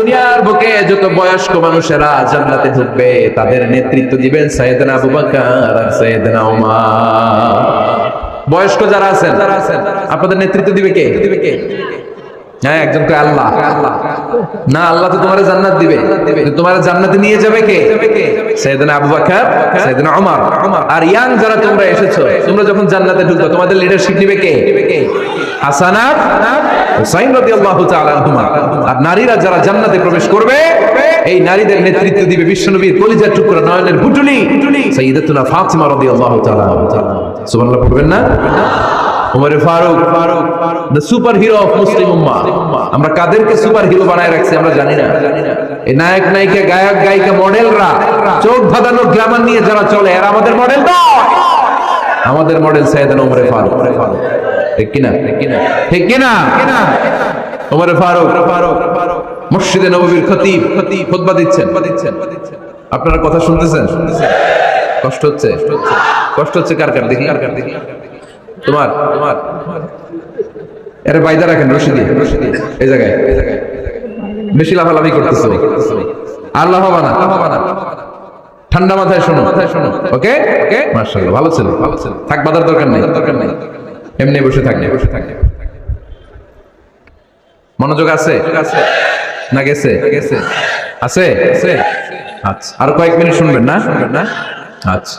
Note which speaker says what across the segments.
Speaker 1: দুনিয়ার বুকে যত বয়স্ক মানুষেরা জান্নাতে ঢুকবে, তাদের নেতৃত্ব দিবেন সৈয়দনা আবু বকর আর সৈয়দনা উমর। বয়স্ক যারা আছেন, আপনাদের নেতৃত্ব দিবে কে? দিবে কে হ্যাঁ একজন আল্লাহ। না, আল্লাহ তো তোমার জান্নাত দিবে। তোমার জান্নাতে নিয়ে যাবে কে? সৈয়দনা আবু বকর সৈয়দনা উমর। আর ইয়াং যারা তোমরা এসেছ, তোমরা যখন জান্নাতে ঢুকবে, তোমাদের লিডারশিপ নিবে কে? হাসানাত হুসাইন রাদিয়াল্লাহু তাআলা আনহুমা। আর নারীরা যারা জান্নাতে প্রবেশ করবে, এই নারীদের নেতৃত্ব দিবে বিশ্বনবীর টুকরা নয়নের পুটুলি সাইয়্যিদাতুনা ফাতিমা রাদিয়াল্লাহু তাআলা সুবহানাল্লাহ পড়বেন না? Umar Farooq Farooq super hero of Muslim উম্মাহ আমরা কাদেরকে সুপার হিরো বানায় রাখছি, আমরা জানি না। এই নায়ক, নায়িকা, গায়ক, গায়িকা, মডেলরা, চোখ ধাঁধানো গ্ল্যামার নিয়ে যারা চলে আর আমাদের মডেল নয়। আমাদের মডেল সাইয়েদানা উমরে ফারুক? ঠিক কিনা? ঠিক কিনা? উমরে ফারুক ফারুক মসজিদে নববীর খতিব খতিব খুতবা দিচ্ছেন। আপনারা কথা শুনতেছেন? কষ্ট হচ্ছে? কষ্ট হচ্ছে কার কার দেখি কার কার দেখি তোমার? তোমার এর বাইদা রাখেন রশি দিয়ে রশি দিয়ে এই জায়গায়। এই জায়গায় বেশি লাফালাফি করতেছো। আল্লাহ হবা না হবা না। ঠান্ডা মাথায় শোনো। মাথায় শোনো। ওকে ওকে মার্শাল্লাহ ভালো ছিল। ভালো ছিল। থাক বাদার দরকার নেই। দরকার নেই। এমনি বসে থাক। বসে থাক। মনোযোগ আছে? আছে। না গেছে? গেছে। আছে? আছে। আচ্ছা আর কয়েক মিনিট শুনবেন না? শুনবেন না? আচ্ছা।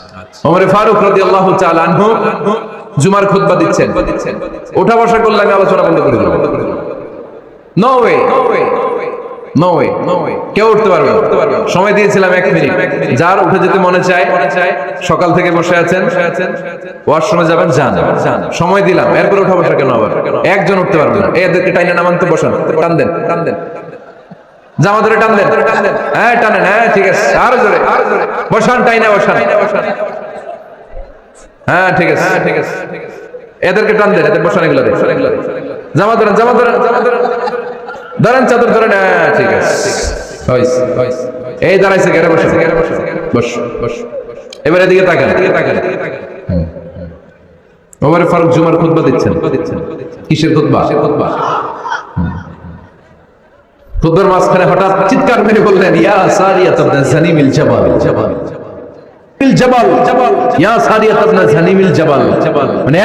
Speaker 1: ওমরে ফারুক রাদিয়াল্লাহু তাআলা আনহু জুমার খুতবা দিচ্ছেন। ওঠা বসা করলে আমি আলোচনা বন্ধ করে দেব। নো ওয়ে নো ওয়ে কেউ উঠতে পারবে। সময় দিয়েছিলাম এক মিনিট। যার উঠে যেতে মনে চায়, সকাল থেকে বসে আছেন। সময় দিলাম। এরপর একজন উঠতে পারবে না। এদেরকে টাইনে নামান তো বসান। টান দেন। টান জামা ধরে টান দেন। হ্যাঁ টানেন। হ্যাঁ ঠিক আছে। আরও জোরে। বসান, টাইনে বসান। হ্যাঁ ঠিক আছে। হ্যাঁ ঠিক আছে এদেরকে টান দেন। এদের বসান এগুলো জামা ধরেন জামা ধরেন জামা ধরেন। ধরেন চাদর ধরেন হ্যাঁ ঠিক আছে। এই দাঁড়াইছে গেড়ে বসে বস। বস এবার এদিকে তাকান। এদিকে তাকান ফারুক জুমার খুতবা দিচ্ছেন। কিসের খুতবা? খুতবা খুতবার মাঝখানে হঠাৎ চিৎকার মেরে বললেন, ইয়া সারিয়া তাবনা জানিমিল জাবাল। মানে।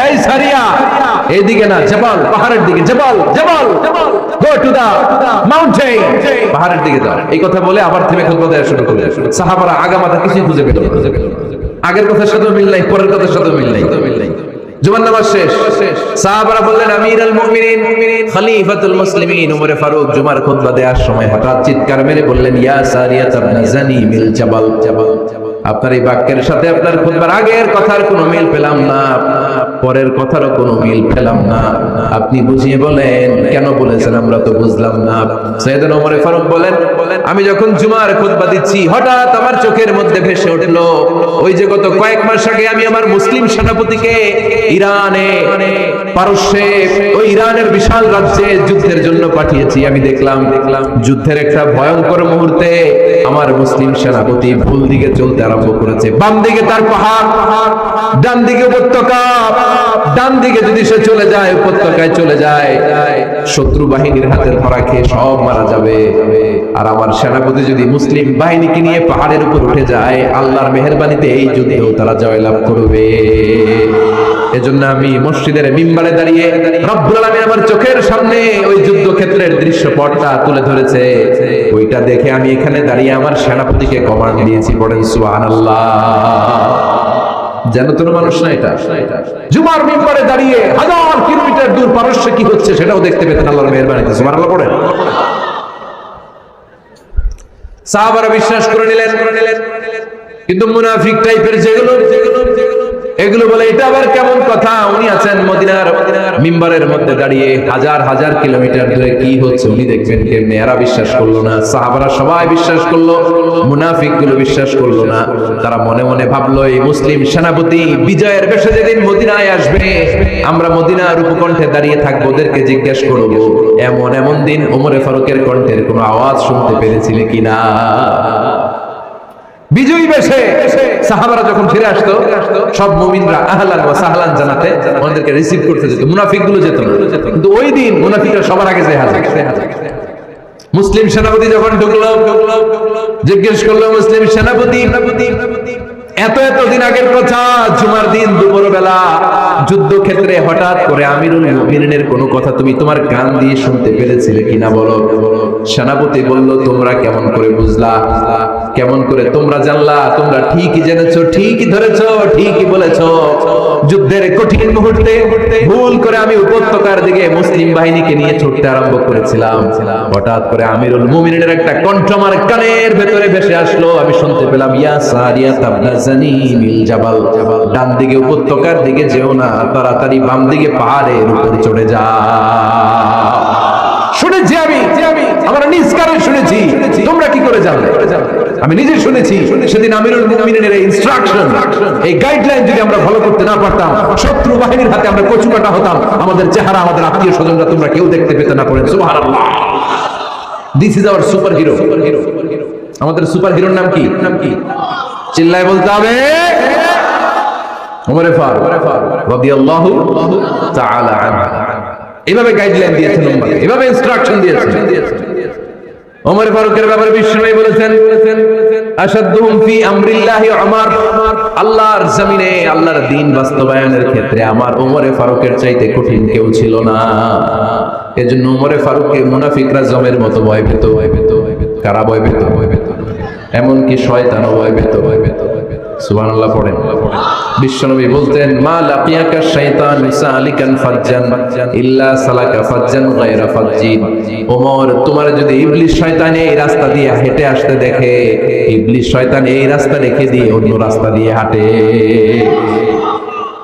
Speaker 1: আগের কথার সাথে মিল নাই, পরের কথার সাথে মিল নাই। জুমার নামাজ শেষ। সাহাবারা বললেন মুমিনিন, খলিফাতুল মুসলিমিন। ফারুক জুমার খুতবা দেওয়ার সময় হঠাৎ চিৎকার মেরে বললেন, ইয়া সারিয়া তাবনি জানি মিল জাবাল জাবাল। আপনার এই বাক্যের সাথে আপনার খুতবার আগের কথার কোনো মিল পেলাম না, পরের কথারও কোনো মিল পেলাম না। আপনি বুঝিয়ে বলেন, কেন বলেছেন আমরা তো বুঝলাম না। সৈয়দ ওমরে ফারুক বলেন, আমি যখন জুমার খুতবা দিচ্ছি, হঠাৎ আমার চোখের মধ্যে ভেসে উঠল, ওই যে গত কয়েক মাস আগে আমি আমার মুসলিম সেনাপতিকে ইরানে, পারস্যে, ওই ইরানের বিশাল রাজ্যে যুদ্ধের জন্য পাঠিয়েছি। আমি দেখলাম দেখলাম, যুদ্ধের একটা ভয়ঙ্কর মুহূর্তে আমার মুসলিম সেনাপতি ভুল দিকে চলতে আরম্ভ করেছে। বাম দিকে তার পাহাড় ডান দিকে উপত্যকা। ডান দিকে যদি সে চলে যায়, উপত্যকায় চলে যায়, শত্রু বাহিনীর হাতে ধরা খেয়ে সব মারা যাবে। আর আমার সেনাপতি যদি মুসলিম বাহিনীকে নিয়ে পাহাড়ের উপর উঠে যায়, আল্লাহর মেহরবানিতে এই যুদ্ধেও তারা জয়লাভ করবে। এজন্য আমি মসজিদের মিম্বারে দাঁড়িয়ে রব্বুল আলামিন আমার চোখের সামনে ওই যুদ্ধক্ষেত্রের দৃশ্যপটটা তুলে ধরেছে। ওইটা দেখে আমি এখানে দাঁড়িয়ে আমার সেনাপতিকে কমান্ড দিয়েছি পড়েন সুবহানাল্লাহ। যেন তোর মানুষ না এটা। জুমার মিম্বারে দাঁড়িয়ে হাজার কিলোমিটার দূর পারস্যে কি হচ্ছে সেটাও দেখতে পেতেন আল্লাহর মেহরবানিতে, সুবহানাল্লাহ পড়েন সাহাবারা বিশ্বাস করে নিলেন। কিন্তু মুনাফিক টাইপের যেগুলো এগুলো বলে, এটা আবার কেমন কথা? উনি আছেন মদিনার মিম্বারের মধ্যে দাঁড়িয়ে হাজার হাজার কিলোমিটার দূরে কি হচ্ছে উনি দেখবেন কেমনে? এরা বিশ্বাস করল না, সাহাবারা সবাই বিশ্বাস করল মুনাফিকগুলো বিশ্বাস করল না। তারা মনে মনে ভাবলো, এই মুসলিম সেনাপতি বিজয়ের বেশে যেদিন মদিনায় আসবে, আমরা মদিনার উপকণ্ঠে দাঁড়িয়ে থাকব, ওদেরকে জিজ্ঞেস করব। এমন এমন দিন ওমরে ফারুকের কণ্ঠের কোনো আওয়াজ শুনতে পেরেছিলে কিনা? বিজয়ী বেশে সাহাবারা যখন ফিরে আসতো, সব মুমিনরা আহলান ওয়া সাহলান জানাতে ওদেরকে রিসিভ করতে যেত মুনাফিকগুলো যেত না। কিন্তু ওই দিন মুনাফিকরা সবার আগে যায় হাজির মুসলিম সেনাপতি যখন ঢুকলো, জিজ্ঞেস করল, মুসলিম সেনাপতি, এত এত দিন আগের কথা, জুমার দিন দুপুর বেলা যুদ্ধক্ষেত্রে হঠাৎ করে আমিরুল মুমিনিনের কোনো কথা তুমি তোমার গান দিয়ে শুনতে পেরেছিলে কিনা বলো? সেনাপতি বলল, তোমরা কেমন করে বুঝলা? কেমন করে তোমরা জানলা, তোমরা ঠিকই জেনেছো, ঠিকই ধরেছো, ঠিকই বলেছ। যুদ্ধের কঠিন মুহূর্তে ভুল করে আমি উপত্যকার দিকে মুসলিম বাহিনীকে নিয়ে ছুটতে আরম্ভ করেছিলাম। হঠাৎ করে আমিরুল মুমিনের একটা কণ্ঠ আমার কানের ভেতরে ভেসে আসলো। আমি শুনতে পেলাম, ইয়া সারিয়া তাবনাজানি মিল জাবাল। ডান দিকে উপত্যকার দিকে যেও না, তাড়াতাড়ি বাম দিকে পাহাড়ের উপর চড়ে যা। শুনেছি আমি, আমরা নিজ কানে শুনেছি। তোমরা কি করে জানলে? আমি নিজে শুনেছি সেদিন আমিরুল মুমিনের ইনস্ট্রাকশন এই গাইডলাইন যদি আমরা ফলো করতে না পারতাম, শত্রু বাহিনীর হাতে আমরা কচু কাটা হতাম, আমাদের চেহারা, আমাদের আত্মীয় স্বজনরা তোমরা কেউ দেখতে পেতে না পড়েন সুবহানাল্লাহ। This is our super hero আমাদের সুপার হিরোর নাম কি? নাম কি চিল্লায় বলতে হবে। ওমরে ফারুক রাদিয়াল্লাহু তাআলা আনহু। এভাবে গাইডলাইন দিয়েছেন এভাবে ইনস্ট্রাকশন দিয়েছেন ওমর ফারুকের ব্যাপারে বিশ্বনবী বলেছেন আমার। চাইতে কঠিন কেউ ছিল না। এজন্য ওমরে মুনাফিকরা জমের মতো ভয় পেত ভয় পেত ভয় পেত? ভয় পেত এমনকি শয়তানও ভয় পেত ভয় পেত। ইবলিস শয়তান এই রাস্তা হেঁটে আসতে দেখে, ইবলিস শয়তান এই রাস্তা রেখে দিয়ে অন্য রাস্তা দিয়ে হাঁটে।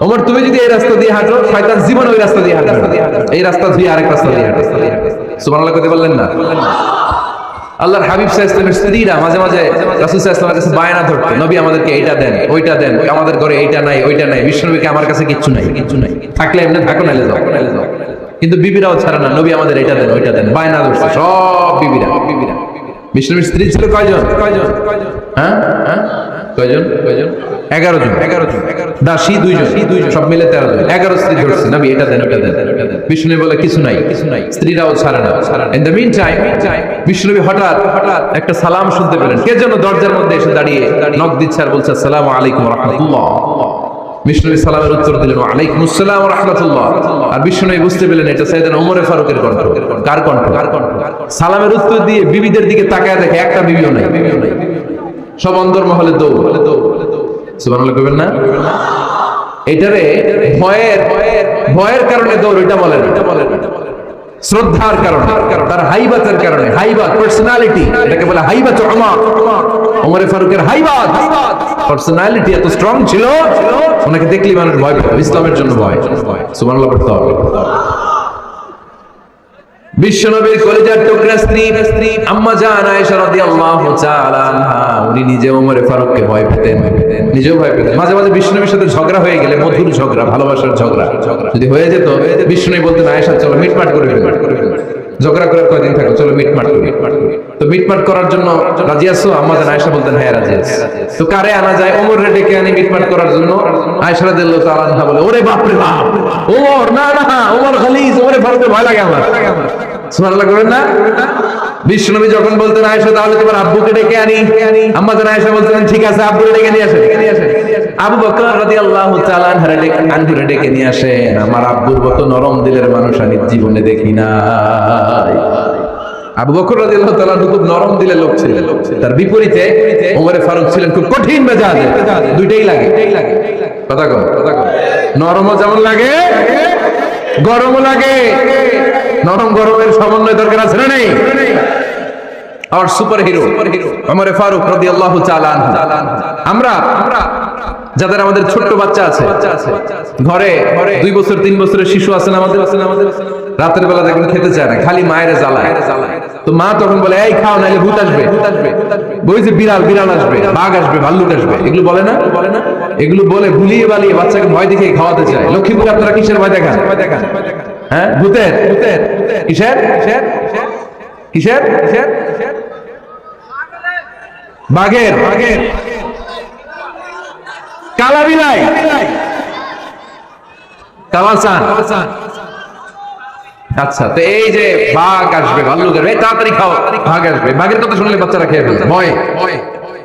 Speaker 1: ওমর, তুমি যদি এই রাস্তা দিয়ে হাঁটো, শয়তান জীবন ওই রাস্তা দিয়ে হাঁটবে না। এই রাস্তা ধুয়ে আরেক রাস্তা দিয়ে হাঁটে। সুবহানাল্লাহ কইতে বললেন না? আল্লাহর হাবিব সাহা স্ত্রীরা মাঝে মাঝে রাসুল সাহা কাছে বায়না ধরতো, নবী, আমাদেরকে এইটা দেন, ওইটা দেন, আমাদের ঘরে এইটা নাই, ওইটা নাই, বিশ্বনবীকে আমার কাছে কিচ্ছু নাই কিচ্ছু নাই। থাকলে এমনি থাকো নাইলে যাও। কিন্তু বিবিরাও ছাড়ে না, নবী, আমাদের এইটা দেন, ওইটা দেন। বায়না ধরছে সব বিবিরা। বিবিরা বিষ্ণুবীর স্ত্রী ছিল কয়জন? কয়জন হ্যাঁ? হ্যাঁ? কয়জন? কয়জন এগারো জন। এগারো জন দাসী দুইজন, সব মিলে তেরো জন। এগারো স্ত্রী ধরছে, নবী, এটা দেন ওটা দেন। বিষ্ণু বলে কিছু নাই। কিছু নাই স্ত্রীরাও ছাড়ে না। ইন দ্য মিন টাইম বিষ্ণুনবী হঠাৎ হঠাৎ একটা সালাম শুনতে পেলেন। কে যেন দরজার মধ্যে এসে দাঁড়িয়ে নক দিচ্ছে আর বলছে, আসসালামু আলাইকুম রহমতুল্লাহ। বিষ্ণুবী সালামের উত্তর দিলেন আলাইকুম আসসালাম রহমতুল্লাহ। আর বিষ্ণুবী বুঝতে পেলেন, এটা সাইদান ওমরে ফারুকের কণ্ঠ। কার কণ্ঠ? কার কণ্ঠ সালামের উত্তর দিয়ে বিবিদের দিকে তাকায় দেখে একটা বিবিও নাই। সব অন্তর মহলে দৌড়। সুবহানাল্লাহ কইবেন না? এটারে ভয়ের ভয়ের কারণে দৌড়, এটা বলেন এটা বলেন শ্রদ্ধার কারণে, তার হাইবাতের কারণে, হাইবাত পার্সোনালিটি এটাকে বলে হাইবাত ওমর ফারুকের হাইবাত। পার্সোনালিটি এত স্ট্রং ছিল, ওনাকে দেখলি মানুষ ভয় পেত ইসলামের জন্য ভয়। সুবহানাল্লাহ, পড়তে হবে। বিশ্বনবীর কলিজার টুকরা স্ত্রী স্ত্রী আম্মা জান আয়েশা রাদিয়াল্লাহু তাআলা আনহা, উনি নিজে ওমরে ফারুককে ভয় পেতেন, নিজেও ভয় পেতেন। মাঝে মাঝে বিশ্বনবীর সাথে ঝগড়া হয়ে গেলে, মধুর ঝগড়া, ভালোবাসার ঝগড়া। যদি হয়ে যেত, বিশ্বনবী বলতেন, আয়েশা, চলো মিটমাট করে ফেলব ঝগড়া করার কয়দিন থাকো, চলো মিটমাট করি। তো মিটমাট করার জন্য রাজি আম্মা জান আয়েশা বলতেন হ্যাঁ রাজি আছি। তো কারে আনা যায়? ওমর রে ডেকে আনি মিটমাট করার জন্য। আয়েশা রাদিয়াল্লাহু তাআলা বলে, ওরে বাপ রে বাপ, ওমর, না না, ওমর খালিজ, ওমরে ফারুকের ভয় লাগে আমার। সুবহানাল্লাহ করবেন না? যখন বলতেন তাহলে তোমার আব্বুকে ডেকে আনি। বলতেন ঠিক আছে আব্বুকে ডেকে নিয়ে আবু বকর ডেকে নিয়ে আসেন। আমার আব্বুর নরম দিলের মানুষ আমি জীবনে দেখি নাই। আবু বকর রাদিয়াল্লাহু তাআলা খুব নরম দিলের লোক ছিলেন তার বিপরীতে ওমরে ফারুক ছিলেন খুব কঠিন মেজাজে দুইটাই লাগে। কথা কথা নরমও যেমন লাগে, গরমও লাগে। নরম গরমের সমন্বয় দরকার আছে না নেই? আর সুপার হিরো আমারে ফারুক রাদিয়াল্লাহু তাআলা আনহু। আমরা, যাদের আমাদের ছোট্ট বাচ্চা আছে, ঘরে দুই বছর, তিন বছরের শিশু আছেন আমাদের, রাতের বেলা দেখবেন খেতে চায় না, খালি মায়ের জ্বালায়। তো মা তখন বলে, এই খাও, নাইলে ভূত আসবে। ওই যে বিড়াল বিড়াল আসবে, বাঘ আসবে, ভাল্লুক আসবে। এগুলো বলে না? বলে না এগুলো বলে ভুলিয়ে বালিয়ে বাচ্চাকে ভয় দেখে খাওয়াতে চায়। লক্ষ্মীপুরে আপনারা কিসের ভয় দেখান? হ্যাঁ ভূতের কিসের কিসের? কিসের? বাঘের বাঘের। কালা বিলাই কালাচান। আচ্ছা তো এই যে বাঘ আসবে, ভাল্লুক আসবে তাড়াতাড়ি খাও। বাঘ আসবে। বাঘের কথা শুনলে বাচ্চারা খেয়ে ফেলবে। ভয়।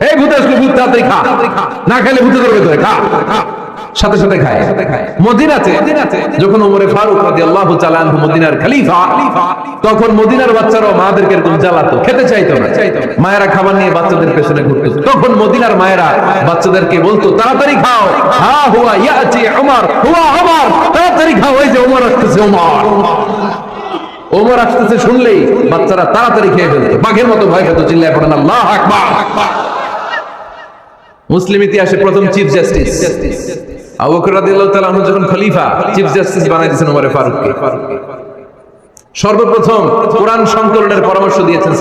Speaker 1: এই ভূত আসলে ভূত, তাড়াতাড়ি খা। না খেলে ভূতে ধরবে তোরে খা। সাথে সাথে খায়। মদিনাতে যখন ওমরে ফারুক রাদিয়াল্লাহু তাআলা আনহু মদিনার খলিফা, তখন মদিনার বাচ্চারাও মাদেরকে এরকম জ্বালাতো, খেতে চাইতো না। মায়েরা খাবার নিয়ে বাচ্চাদের পেছনে ঘুরতো। তখন মদিনার মায়েরা বাচ্চাদেরকে বলতো, তাড়াতাড়ি খাও। হা হুয়া ইয়াতি উমর। হুয়া উমর। তাড়াতাড়ি খাও। এই যে ওমর আসতেছে ওমর ওমর আসতেছে শুনলেই বাচ্চারা তাড়াতাড়ি খেয়ে ফেলতো। বাঘের মতো ভয় খেত চিল্লায় পড়েন আল্লাহ আকবার। মুসলিম ইতিহাসে প্রথম চিফ জাস্টিস। সর্বপ্রথম পরামর্শ দিয়েছেন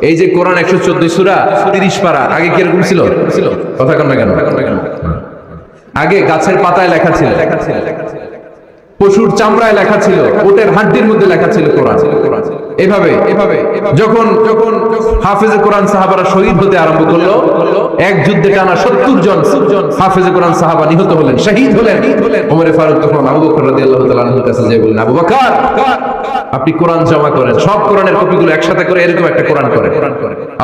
Speaker 1: এই যে কোরআন 114 সূরা 30 পারা, আগে কি এরকম ছিল? কথা কন কেন? আগে গাছের পাতায় লেখা ছিল। পশুর চামড়ায় লেখা ছিল। ওটের হাড্ডির মধ্যে লেখা ছিল কোরআন। এভাবে এভাবে যখন যখন হাফেজে কোরআন সাহাবারা শহীদ হতে আরম্ভ করল, এক যুদ্ধে টানা সত্তর জন হাফেজে কোরআন সাহাবা নিহত হলেন, শহীদ হলেন। ওমরে ফারুক তখন আবু বকর রাদিয়াল্লাহু তাআলা আনহুর কাছে যে বললেন, আবু বকর, আপনি কোরআন জমা করেন, সব কোরআনের কপিগুলো একসাথে করে এরকম একটা কোরআন করেন।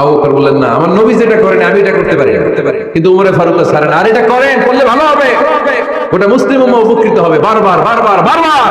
Speaker 1: আবু বকর বললেন, না, আমার নবী যেটা করেন, আমি এটা করতে পারি কিন্তু উমরে ফারুক ছাড়েন আর এটা করেন, করলে ভালো হবে। ওটা মুসলিম উপকৃত হবে, বারবার বারবার বারবার।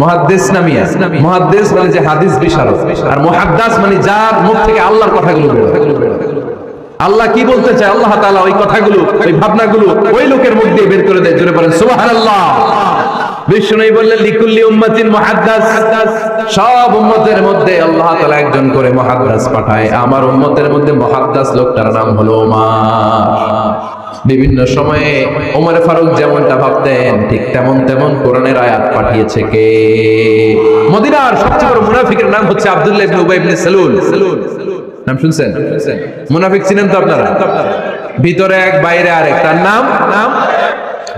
Speaker 1: মানে মানে আল্লাহ কি বলতে চায়? আল্লাহ ওই কথাগুলো, ওই ভাবনাগুলো ওই লোকের মুখ দিয়ে বের করে দেয়। জোরে বলেন বললেন, লিকুল্লি উম্মাতিন সব উম্মতের মধ্যে আল্লাহ একজন করে মুহাদ্দাস পাঠায়। আমার উম্মতের মধ্যে মুহাদ্দাস লোকটার নাম হলো ওমর বিভিন্ন সময়ে ওমর ফারুক যেমনটা ভাবতেন, ঠিক তেমন তেমন কোরআনের আয়াত পাঠিয়েছে কে? মদিনার সবচেয়ে বড় মুনাফিকের নাম হচ্ছে আব্দুল্লাহ ইবনে উবাই ইবনে সালুল। নাম শুনছেন? মুনাফিক চিনেন তো আপনারা? ভিতরে এক, বাইরে আরেক। তার নাম? নাম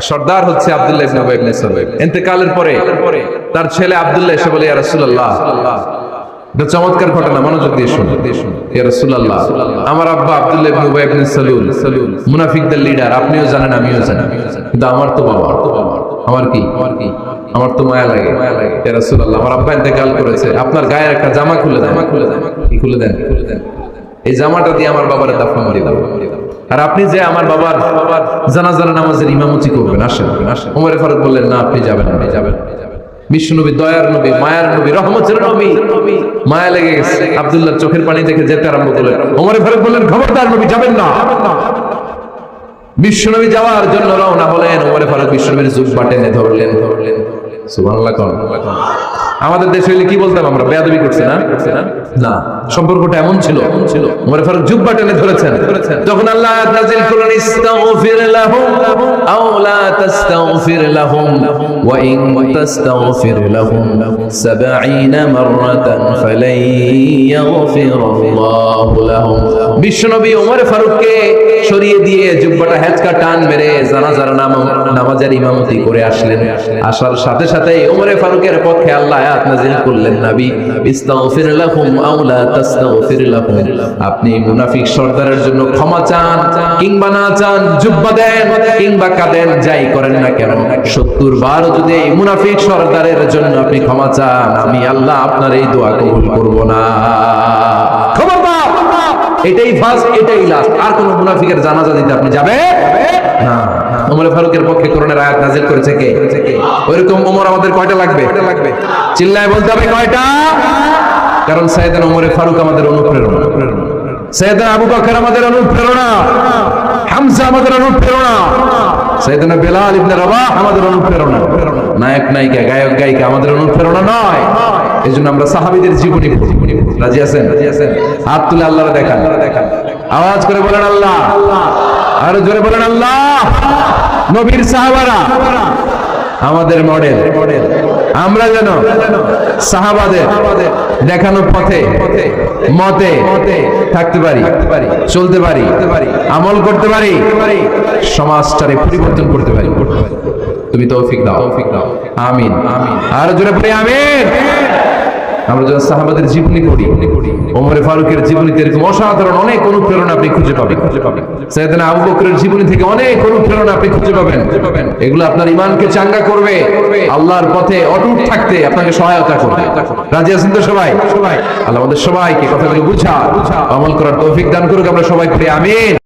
Speaker 1: সর্দার হচ্ছে আব্দুল্লাহ ইবনে উবাই ইবনে সালুল। ইন্তেকালের পরে তার ছেলে আব্দুল্লাহ এসে বলে, ইয়া রাসূলুল্লাহ। এটা চমৎকার ঘটনা মনোযোগ দিয়ে শুনুন। ইয়া রাসূলুল্লাহ আমার আব্বা আব্দুল্লাহ ইবনে উবাই ইবনে সালুল মুনাফিকদের লিডার আপনিও জানেন আমিও জানি। কিন্তু আমার তো বাবা আমার কি? আমার তো মায়া লাগে। ইয়া রাসূলুল্লাহ আমার আব্বা ইন্তেকাল করেছে। আপনার গায়ের একটা জামা খুলে দেন। খুলে দেন কি খুলে দেন? খুলে দেন এই জামাটা দিয়ে আমার বাবার দাফন করে দাও। আর আপনি যে আমার বাবার বাবার জানাজার নামাজের ইমামতি করবেন আসেন। আসেন ওমরে ফারুক বললেন না আপনি যাবেন আপনি যাবেন বিষ্ণুনবী, দয়ার নবী, মায়ার নবী, রহমতের নবী। মায়া লেগে গেছে। আবদুল্লাহ চোখের পানি দেখে যেতে আরম্ভ করলেন। ওমরে ফারুক বললেন, খবরদার নবী, যাবেন না। বিশ্বনবী যাওয়ার জন্য রওনা হলেন। ওমরে ফারুক বিশ্বনবীর জুব বাটেনে ধরলেন ধরলেন। সুবহানাল্লাহ কোন। আমাদের দেশে হইলে কি বলতাম আমরা? বেয়াদবি করছে না? না। সম্পর্কটা এমন ছিল। এমন ছিল ওমরে ফারুক জুব বাটেনে ধরেছেন। যখন আল্লাহ নাযিল করলেন, ইস্তাগফির লাহুম আও লা তাস্তাগফির লাহুম ওয়া ইন তাস্তাগফির লাহুম 70 মাররাতান ফালাই ইয়াগফিরাল্লাহু লাহুম। বিশ্বনবী ওমর ফারুককে সরিয়ে দিয়ে জুব্বাটা হেঁচকা টান মেরে জানাজার নাম নামাজের ইমামতি করে আসলেন। আসার সাথে সাথে ওমরে ফারুকের পক্ষে আল্লাহ আয়াত নাযিল করলেন নবী। ইস্তাগফির লাহুম আও লা তাস্তাগফির লাহুম। আপনি মুনাফিক সর্দারের জন্য ক্ষমা চান কিংবা না চান, জুব্বা দেন কিংবা কাঁদেন, যাই করেন না কেন। 70 বার যদি এই মুনাফিক সর্দারের জন্য আপনি ক্ষমা চান, আমি আল্লাহ আপনার এই দোয়া কবুল করব না। খবরদার, এটাই ফার্স্ট এটাই লাস্ট আর কোন মুনাফিকের জানাজা দিতে আপনি যাবে না। ওমর ফারুকের পক্ষে করোনার আয়াত নাজিল করেছে কে? ওইরকম ওমর আমাদের কয়টা লাগবে? চিল্লায় বলতে হবে কয়টা? কারণ সাইয়েদান ওমরে ফারুক আমাদের অনুপ্রেরণা। সৈয়দনা আবু বকর আমাদের অনুপ্রেরণা। হামজা আমাদের অনুপ্রেরণা। সৈয়দনা বেলাল ইবনে রাবাহ আমাদের অনুপ্রেরণা। নায়ক, নায়িকা, গায়ক, গায়িকা আমাদের অনুপ্রেরণা নয়। এই জন্য আমরা সাহাবীদের জীবনী পড়ি। রাজি আছেন রাজি আছেন? হাত তুলে আল্লাহর দেখান। আওয়াজ করে বলেন আল্লাহ। আরও জোরে বলেন আল্লাহ। নবীর সাহাবারা, আমাদের মডেল। আমরা যেন সাহাবাদের দেখানো পথে, মতে থাকতে পারি, চলতে পারি, আমল করতে পারি, সমাজটারে পরিবর্তন করতে পারি। তুমি তৌফিক দাও। তৌফিক দাও আমিন। আমিন আর জোরে পড়ে আমিন। আমরা যখন সাহাবাদের জীবনী পড়ি, ওমরে ফারুকের জীবনীতে এরকম অসাধারণ অনেক অনুপ্রেরণা আপনি খুঁজে পাবেন। খুঁজে পাবেন সৈয়দনা আবু বকরের জীবনী থেকে অনেক অনুপ্রেরণা আপনি খুঁজে পাবেন। এগুলো আপনার ইমানকে চাঙ্গা করবে, আল্লাহর পথে অটুট থাকতে আপনাকে সহায়তা করবে। রাজি আছেন তো সবাই সবাই? আল্লাহ আমাদের সবাইকে কথাগুলো বুঝা, আমল করার তৌফিক দান করুক, আমরা সবাই পড়ি, আমিন।